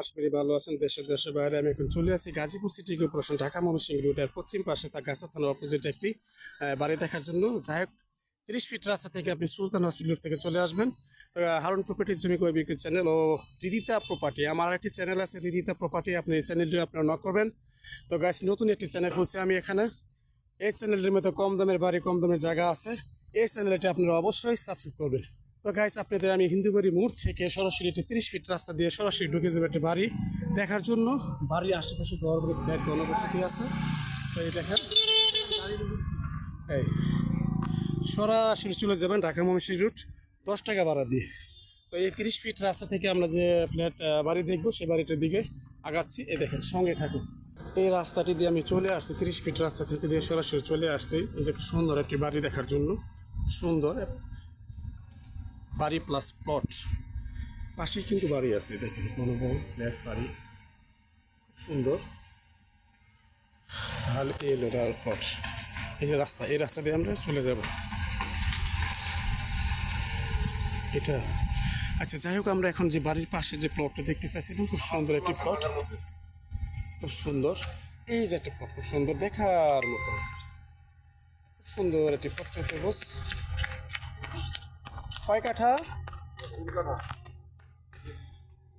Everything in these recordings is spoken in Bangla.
আশা করি ভালো আছেন। দেশের দেশের বাইরে আমি এখন চলে আসি। গাজীপুর সিটি কর্পোরেশন, ঢাকা ময়মনসিংহ রোডের পশ্চিম পাশে তার গাছা থানার অপোজিট একটি বাড়ি দেখার জন্য। যাই হোক, তিরিশ ফিট রাস্তা থেকে আপনি সুলতান হসপিটাল থেকে চলে আসবেন। হারুন প্রপার্টির জমি কয় চ্যানেল ও রিদিতা প্রপার্টি আমার একটি চ্যানেল আছে, রিদিতা প্রপার্টি আপনি এই চ্যানেলটি আপনারা নক করবেন। তো গাছ নতুন একটি চ্যানেল খুলছি আমি এখানে। এই চ্যানেলের মধ্যে কম দামের বাড়ি, কম দামের জায়গা আছে। এই চ্যানেলটি আপনারা অবশ্যই সাবস্ক্রাইব করবেন। তো গাইস আপনাদের আমি হিন্দুবাড়ি মোড় থেকে সরাসরি একটি তিরিশ ফিট রাস্তা দিয়ে সরাসরি ঢুকে যাবে একটা বাড়ি দেখার জন্য। বাড়ির আশেপাশে ঘরগুলো ফ্ল্যাট জনবসতি আছে। তো এই দেখেন, এই, সরাসরি চলে যাবেন ঢাকা ময়মনসিংহ রুট, দশ টাকা ভাড়া দিয়ে। তো এই তিরিশ ফিট রাস্তা থেকে আমরা যে ফ্ল্যাট বাড়ি দেখব, সে বাড়িটার দিকে আগাচ্ছি। এ দেখেন, সঙ্গে থাকুন। এই রাস্তাটি দিয়ে আমি চলে আসছি, তিরিশ ফিট রাস্তা থেকে দিয়ে সরাসরি চলে আসছি। এই যে সুন্দর একটি বাড়ি দেখার জন্য। সুন্দর বাড়ি প্লাস প্লট পাশে কিন্তু বাড়ি আছে, দেখেন মনোবল ফ্ল্যাট বাড়ি। সুন্দর। তাহলে এই এটার প্লট এই যে রাস্তা, এই রাস্তা দিয়ে আমরা চলে যাব। এটা। আচ্ছা যাই হোক, আমরা এখন যে বাড়ির পাশে যে প্লটটা দেখতে চাইছিলাম, খুব সুন্দর একটি প্লট খুব সুন্দর। এই যে একটা প্লট খুব সুন্দর, দেখার মতো। খুব সুন্দর একটি প্লট চতুর্ভুজ কয় কাঠা?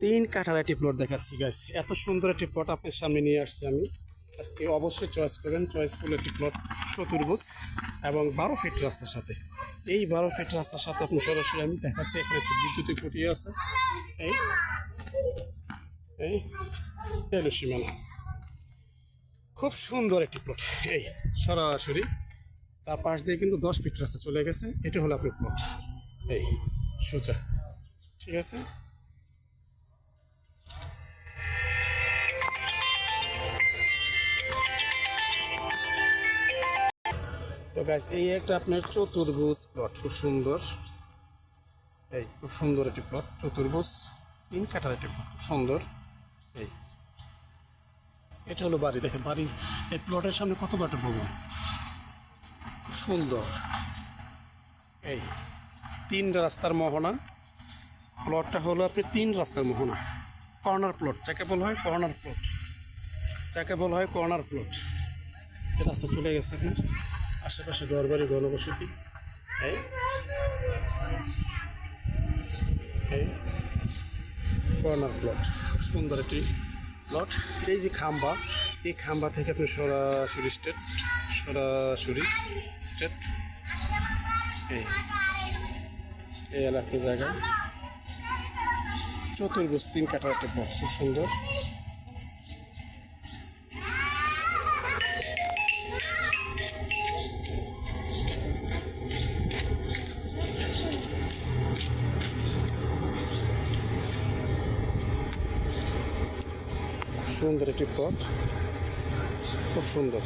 তিন কাঠার একটি প্লট দেখাচ্ছি গাছ এত সুন্দর একটি প্লট আপনার সামনে নিয়ে আসছি আমি। আজকে অবশ্যই চয়েস করবেন। চয়েসফুল একটি প্লট চতুর্ভুজ এবং বারো ফিট রাস্তার সাথে। এই বারো ফিট রাস্তার সাথে আপনি সরাসরি আমি দেখাচ্ছি, এখানে একটি বিদ্যুতের খুঁটি আছে। এই এই সীমানা। খুব সুন্দর একটি প্লট এই, সরাসরি তার পাশ দিয়ে কিন্তু দশ ফিট রাস্তা চলে গেছে। এটা হলো আপনার প্লট এই, সোজা। ঠিক আছে? তো গাছ এই একটা আপনার চতুর্ভুজ প্লট খুব সুন্দর। এই, খুব সুন্দর একটি প্লট চতুর্ভুজ, তিন কাঠার একটি প্লট খুব সুন্দর। এই, এটা হলো বাড়ি, দেখেন, বাড়ি, এই প্লটের সামনে কত বাটা ভবন? খুব সুন্দর। এই তিন রাস্তার মোহনা। প্লটটা হলো আপনি তিন রাস্তার মোহনা। কর্নার প্লট যাকে বলা হয় কর্নার প্লট যাকে বলা হয় কর্নার প্লট যে রাস্তা চলে গেছে আপনার, আশেপাশে ঘর বাড়ি ঘনবসতি কর্নার প্লট খুব সুন্দর একটি প্লট এই যে খাম্বা, এই খাম্বা থেকে আপনি সরাসরি স্টেট সরাসরি স্টেট এই এলাকার জায়গা। চতুর্ভুজ, তিন কাঠার একটা প্লট খুব সুন্দর। সুন্দর একটি প্লট খুব সুন্দর।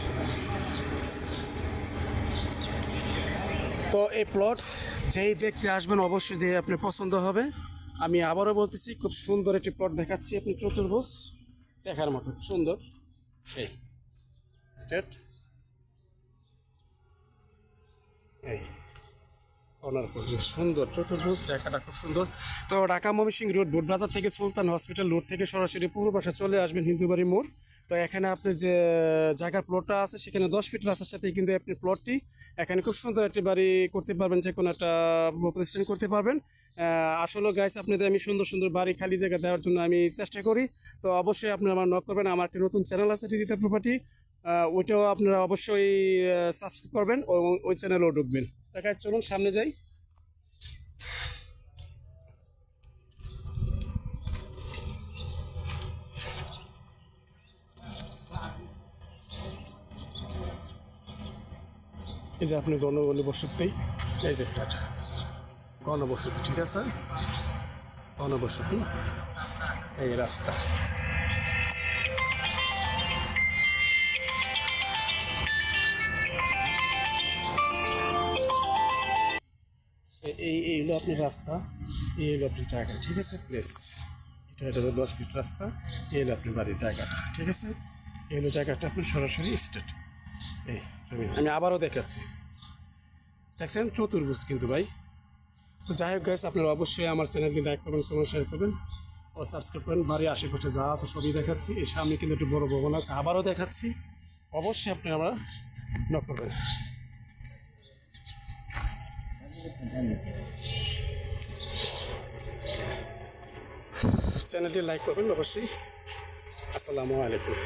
তো এই প্লট যেই দেখতে আসবেন অবশ্যই দিয়ে আপনি পছন্দ হবে। আমি আবারও বলতেছি, খুব সুন্দর একটি প্লট দেখাচ্ছি আপনি চতুর্ভুজ দেখার মতো। সুন্দর। এই স্টেট এই কর্নার সুন্দর, চতুর্ভুজ, জায়গাটা খুব সুন্দর। তো ঢাকা ময়মনসিংহ রোড বোটবাজার থেকে সুলতান হসপিটাল রোড থেকে সরাসরি পূর্ব পাশে চলে আসবেন হিন্দুবাড়ি মোড়। তো এখানে আপনি যে, জায়গার প্লটটা আছে, সেখানে দশ ফিট রাস্তার সাথে কিন্তু আপনি প্লটটি এখানে খুব সুন্দর একটি বাড়ি করতে পারবেন, যে কোনো একটা প্রতিষ্ঠান করতে পারবেন। আসলে গাইস আপনাদের আমি সুন্দর সুন্দর বাড়ি খালি জায়গা দেওয়ার জন্য আমি চেষ্টা করি। তো অবশ্যই আপনারা আমার নক করবেন, আমার একটি নতুন চ্যানেল আছে টিজিতে প্রপার্টি ওইটাও আপনারা অবশ্যই সাবস্ক্রাইব করবেন এবং ওই চ্যানেলেও ঢুকবেন। দেখা চলুন সামনে যাই। এই যে আপনি গণবলী বসতি, এই যে ফ্ল্যাট গণবসতি, ঠিক আছে? গণবসতি, এই রাস্তা। এই এই হলো আপনার রাস্তা, এই হলো আপনার জায়গা, ঠিক আছে? প্লেস এটা এটা হলো দশ ফিট রাস্তা, এই হলো আপনার বাড়ির জায়গাটা, ঠিক আছে? এই হলো জায়গাটা আপনার সরাসরি স্টেট আমি আবারও দেখাচ্ছি। দেখছেন? চতুর্ভুজ কিন্তু ভাই। তো যাই হোক গাইস আপনারা অবশ্যই আমার চ্যানেলকে লাইক করবেন কমেন্ট শেয়ার করবেন ও সাবস্ক্রাইব করেন বাড়ির আশেপাশে যা আছে সবই দেখাচ্ছি। এই সামনে কিন্তু একটি বড় ভবন আছে, আবারও দেখাচ্ছি। অবশ্যই আপনি আমরা নক করবেন। চ্যানেলটি লাইক করবেন অবশ্যই। আসসালামু আলাইকুম।